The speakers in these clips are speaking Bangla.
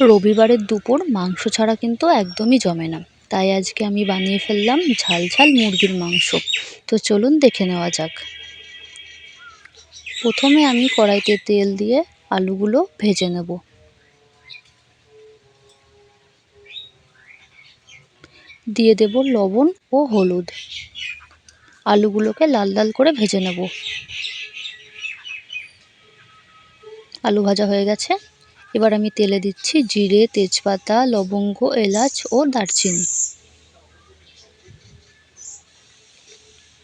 রবিবারের দুপুর মাংস ছাড়া কিন্তু একদমই জমে না। তাই আজকে আমি বানিয়ে ফেললাম ঝাল ঝাল মুরগির মাংস। তো চলুন দেখে নেওয়া যাক। প্রথমে আমি কড়াইতে তেল দিয়ে আলুগুলো ভেজে নেব। দিয়ে দেব লবণ ও হলুদ। আলুগুলোকে লাল লাল করে ভেজে নেব। আলু ভাজা হয়ে গেছে। এবার আমি তেলে দিচ্ছি জিরে, তেজপাতা, লবঙ্গ, এলাচ ও দারচিনি।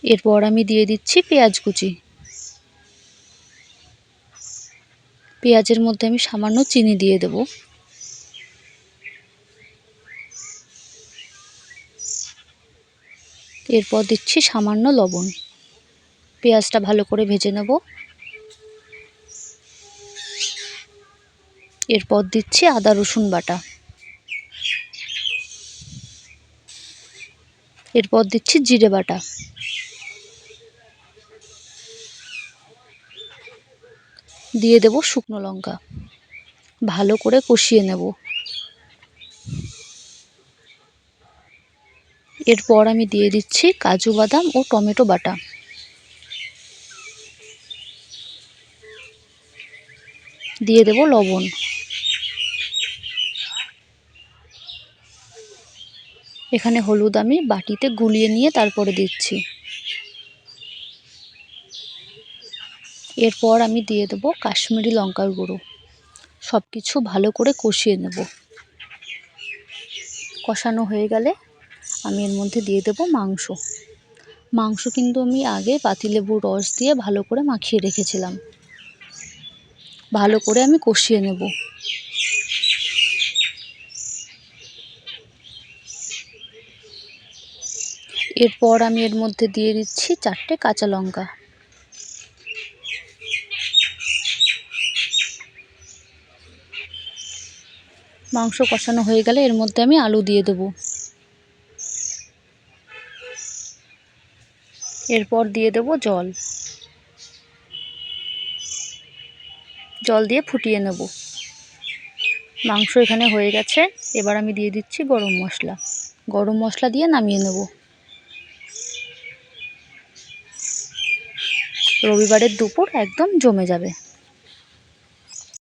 এরপর আমি দিয়ে দিচ্ছি পেঁয়াজ কুচি। পেঁয়াজের মধ্যে আমি সামান্য চিনি দিয়ে দেব। এরপর দিচ্ছি সামান্য লবণ। পেঁয়াজটা ভালো করে ভেজে নেব। এরপর দিচ্ছি আদা, রসুন বাটা। এরপর দিচ্ছি জিরে বাটা। দিয়ে দেব শুকনো লঙ্কা। ভালো করে কষিয়ে নেব। এরপর আমি দিয়ে দিচ্ছি কাজু বাদাম ও টমেটো বাটা। দিয়ে দেব লবণ। এখানে হলুদ আমি বাটিতে গুলিয়ে নিয়ে তারপরে দিচ্ছি। এরপর আমি দিয়ে দেব কাশ্মীরি লঙ্কার গুঁড়ো। সব কিছু ভালো করে কষিয়ে নেব। কষানো হয়ে গেলে আমি এর মধ্যে দিয়ে দেব মাংস। মাংস কিন্তু আমি আগে পাতিলেবুর রস দিয়ে ভালো করে মাখিয়ে রেখেছিলাম। ভালো করে আমি কষিয়ে নেব। এরপর আমি এর মধ্যে দিয়ে দিচ্ছি চারটে কাঁচা লঙ্কা। মাংস কষানো হয়ে গেলে এর মধ্যে আমি আলু দিয়ে দেবো। এরপর দিয়ে দেব জল। জল দিয়ে ফুটিয়ে নেব। মাংস এখানে হয়ে গেছে। এবার আমি দিয়ে দিচ্ছি গরম মশলা। গরম মশলা দিয়ে নামিয়ে নেব। রবিবারের দুপুর একদম জমে যাবে।